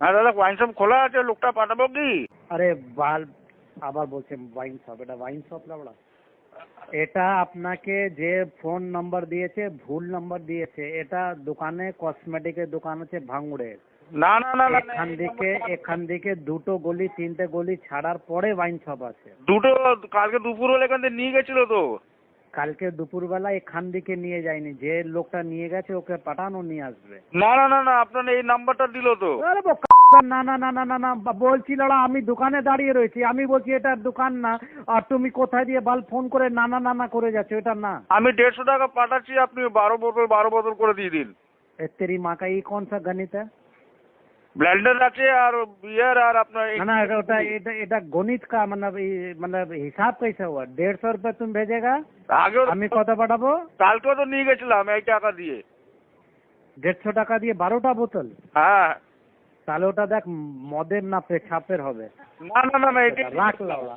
হ্যাঁ দাদা wine shop খোলা আছে লোকটা পাঠাবো কি? আরে বাল আবার বলছে ওয়াইন শপ এটা ওয়াইন শপ না এটা আপনাকে যে ফোন নাম্বার দিয়েছে ভুল নাম্বার দিয়েছে এটা দোকানে কসমেটিকের দোকান আছে না না না না এখান থেকে এখান থেকে দুটো গলি তিনটে গলি ছাড়ার পরে ওয়াইন শপ আছে দুটো কালকে দুপুর হলে এখান থেকে নিয়ে গেছিল তো? কালকে দুপুরবেলা এখান থেকে নিয়ে যায়নি যে লোকটা নিয়ে গেছে ওকে পাঠানো নিয়ে আসবে। না না না না আপনার এই নাম্বারটা দিল তো। আরে বোকা, না না না না না না বা- বলছি লড়া আমি দোকানে দাঁড়িয়ে রয়েছি আমি বলছি এটা দোকান না আর তুমি কোথায় দিয়ে বাল ফোন করে না না না না করে যাচ্ছ এটা না আমি দেড়শো টাকা পাঠাচ্ছি আপনি বারো বোতল বারো বোতল করে দিয়ে দিন ए, तेरी माँ का ये कौन सा गणित है ব্লেন্ডার আছে আর বিয়ার আর আপনার এই- ना ना এটা ওটা এটা এটা গণিত का मतलब ये- मतलब हिसाब कैसे हुआ डेढ़ सौ रुपये तुम भेजेगा আগেও আমি কত পাঠাবো কালকেও তো নিয়ে গেছিলাম এই টাকা দিয়ে দেড়শো টাকা দিয়ে বারোটা বোতল হ্যাঁ তাহলে ওটা দেখ মদের না পেছাপের হবে। না না না না এটা রাখ লাউড়া